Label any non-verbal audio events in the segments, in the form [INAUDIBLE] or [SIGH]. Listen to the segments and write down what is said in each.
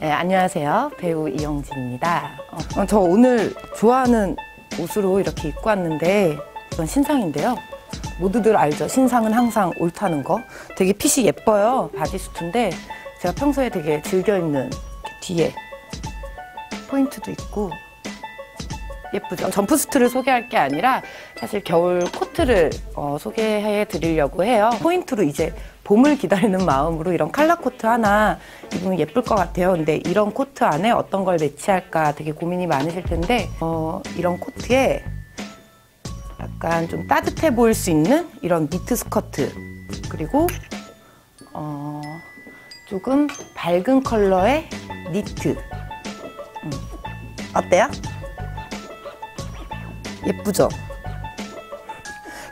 네, 안녕하세요. 배우 이영진입니다. 어, 저 오늘 좋아하는 옷으로 이렇게 입고 왔는데 이건 신상인데요. 모두들 알죠? 신상은 항상 옳다는 거. 되게 핏이 예뻐요. 바디수트인데 제가 평소에 되게 즐겨 입는 뒤에 포인트도 있고 예쁘죠? 점프수트를 소개할 게 아니라 사실 겨울 코트를 어, 소개해 드리려고 해요. 포인트로 이제 봄을 기다리는 마음으로 이런 칼라 코트 하나 입으면 예쁠 것 같아요. 근데 이런 코트 안에 어떤 걸 매치할까 되게 고민이 많으실 텐데 어, 이런 코트에 약간 좀 따뜻해 보일 수 있는 이런 니트 스커트 그리고 어, 조금 밝은 컬러의 니트 음. 어때요? 예쁘죠?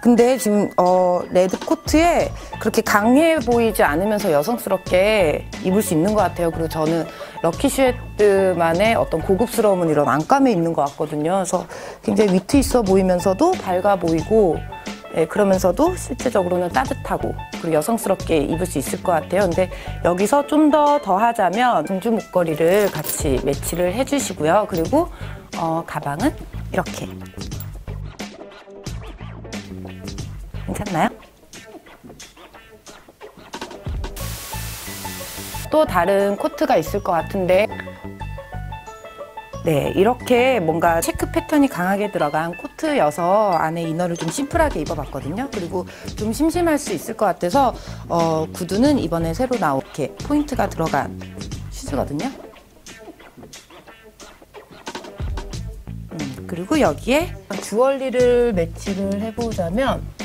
근데 지금 어, 레드 코트에 그렇게 강해 보이지 않으면서 여성스럽게 입을 수 있는 것 같아요. 그리고 저는 럭키 슈에트만의 어떤 고급스러움은 이런 안감에 있는 것 같거든요. 그래서 굉장히 위트 있어 보이면서도 밝아 보이고 예, 그러면서도 실제적으로는 따뜻하고 그리고 여성스럽게 입을 수 있을 것 같아요. 근데 여기서 좀 더 더 하자면 공주 목걸이를 같이 매치를 해주시고요. 그리고 어, 가방은 이렇게 괜찮나요? 또 다른 코트가 있을 것 같은데 네, 이렇게 뭔가 체크 패턴이 강하게 들어간 코트여서 안에 이너를 좀 심플하게 입어봤거든요. 그리고 좀 심심할 수 있을 것 같아서 어, 구두는 이번에 새로 나온 이렇게 포인트가 들어간 슈즈거든요. 음, 그리고 여기에 주얼리를 매치를 해보자면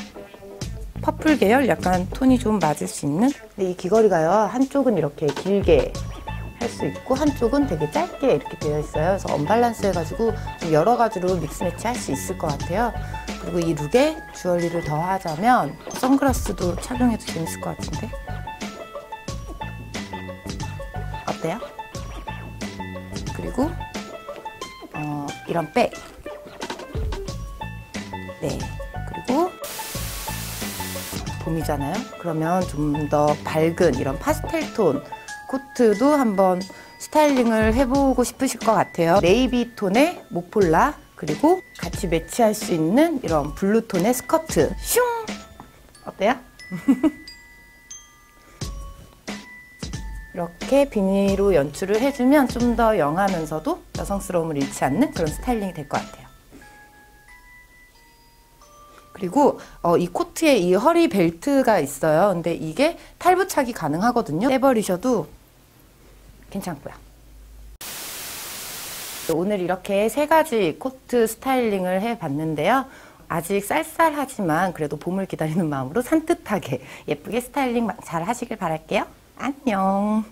퍼플 계열? 약간 톤이 좀 맞을 수 있는? 근데 이 귀걸이가요 한쪽은 이렇게 길게 할 수 있고 한쪽은 되게 짧게 이렇게 되어 있어요. 그래서 언밸런스 해가지고 좀 여러 가지로 믹스 매치 할 수 있을 것 같아요. 그리고 이 룩에 주얼리를 더 하자면 선글라스도 착용해도 재밌을 것 같은데? 어때요? 그리고 어, 이런 백. 네. 그리고 봄이잖아요. 그러면 좀 더 밝은 이런 파스텔 톤 코트도 한번 스타일링을 해보고 싶으실 것 같아요. 네이비 톤의 목폴라 그리고 같이 매치할 수 있는 이런 블루 톤의 스커트 슝! 어때요? [LAUGHS] 이렇게 비니로 연출을 해주면 좀 더 영하면서도 여성스러움을 잃지 않는 그런 스타일링이 될 것 같아요. 그리고 어, 이 코트에 이 허리 벨트가 있어요. 근데 이게 탈부착이 가능하거든요. 떼버리셔도 괜찮고요. 오늘 이렇게 세 가지 코트 스타일링을 해봤는데요. 아직 쌀쌀하지만 그래도 봄을 기다리는 마음으로 산뜻하게 예쁘게 스타일링 잘 하시길 바랄게요. 안녕.